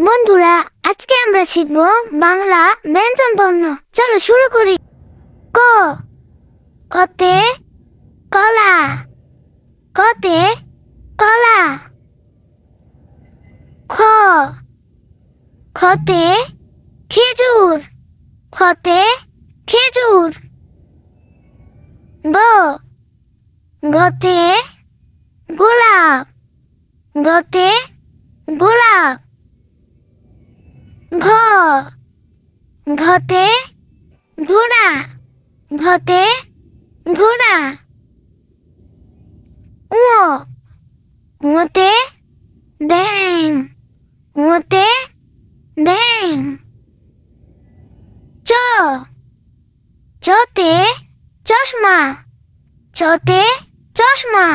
বন্ধুরা, আজকে আমরা শিখব বাংলা ব্যঞ্জন বর্ণ। চলো শুরু করি। ক। কতে কলা। কতে কলা। খ। খতে খেজুর। খতে খেজুর। গ। গতে গোলাপ। গতে গোলাপ। ঘতে ঘোড়া ঘতে ঘোড়া উ উতে ব্যাং উতে ব্যাং। চ, চতে চশমা চতে চশমা।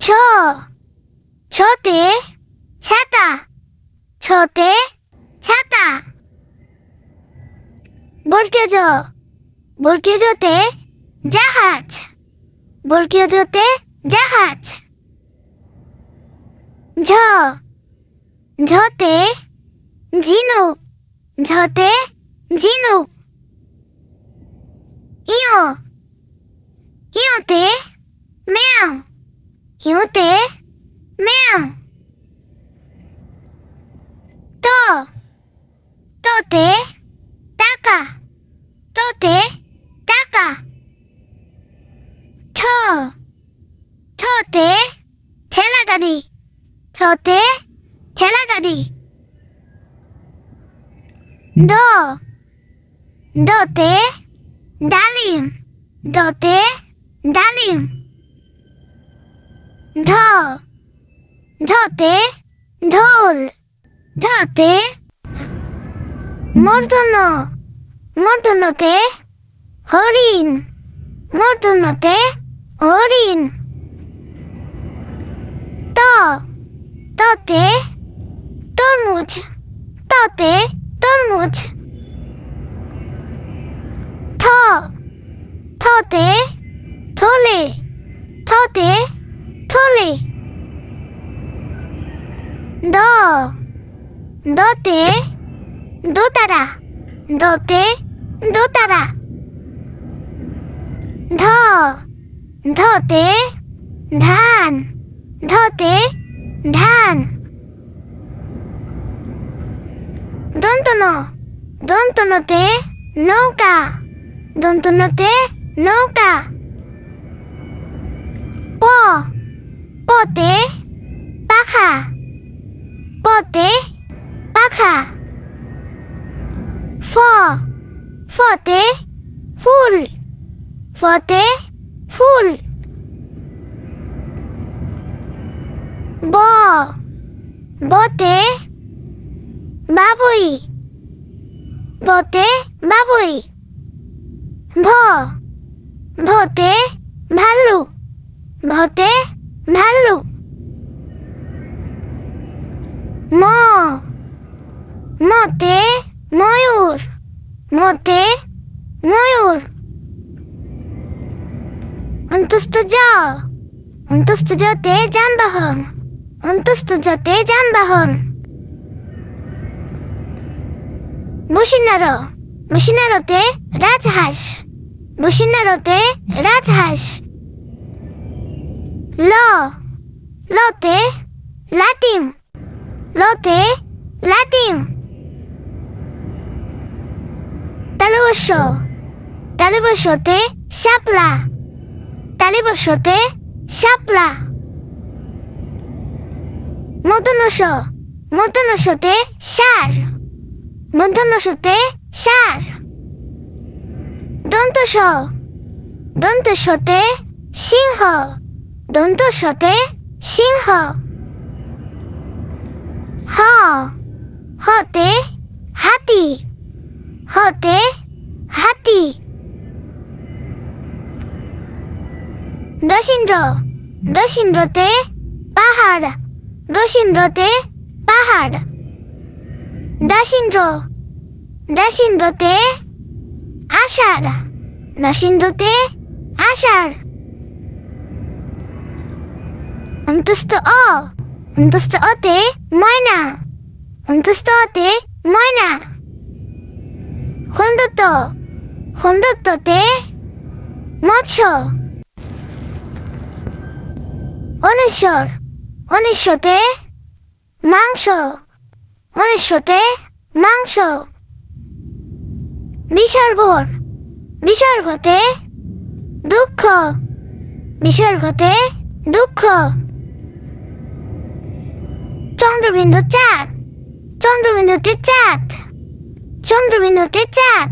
ছ, ছতে ছাতা। ছতে ছাতা। বর্গীয় জ বর্গীয় জতে জাহাজ। বর্গীয় জতে জাহাজ। ঝ, ঝতে ঝিনুক। ঝতে ঝিনুক। ইয়, ইয়তে ম্যাও। ইয়তে ম্যাও ত তোতে টাকা তোতে টাকা ঠ ঠতে ঠেলা গাড়ি ঠতে ঠেলা গাড়ি ড ডতে ডালিম ডতে ডালিম ঢ ঢতে ঢোল ঢতে মূর্ধন্য মূর্ধন্যতে হরিণ মূর্ধন্যতে হরিণ ত ততে তরমুজ ততে তরমুজ থ থতে থলে থতে থলে দ দতে どたら、どて、どたら？どう、どて、だん、どて、だん。どんとの、どんとのて、のうか。どんとのて、のうか。ぽ、ぽて、ばか。ぽて、ফতে ফুল। ব। বতে বাবুই। বতে বাবুই। ভ। ভতে ভালু ভতে ভালু ম। মতে ময়ূর। মতে ময়ূর অন্তস্থ জতে যানবাহন অন্তস্থ জতে যানবাহন বসিনার বসিনারতে রাজহাঁস বসিনারতে রাজহাঁস ল লতে লাটিম লতে লাটিম তালবস্য তালবস্যতে শাপলা তালিবস্যতে শাপলা। মতনস মতনসতে সার। মধ্যনসতে সার। দন্তস, দন্তসতে সিংহ। দন্তসতে সিংহ। হ, হাতি হতে। হাতি দশিন্দ্র দশিন্দ্রতে পাহাড় দশিন্দ্রতে পাহাড় দাসিন্দ্র দাসিন্দ্রতে আষাঢ় দাসিন্দ্রতে আষাঢ় অন্তস্থ অ দোস্ত অতে ময়না দোস্ত অতে ময়না হুন্ডুত হুন্ডুততে মৎস্য অনেশ্বর, অনেশ্বতে মাংস অনেশ্বতে মাংস। বিসর্গর, বিসর্গতে দুঃখ বিসর্গতে দুঃখ। চন্দ্রবিন্দু চাঁদ, চন্দ্রবিন্দুতে চাঁদ চন্দ্রবিন্দুতে চাঁদ।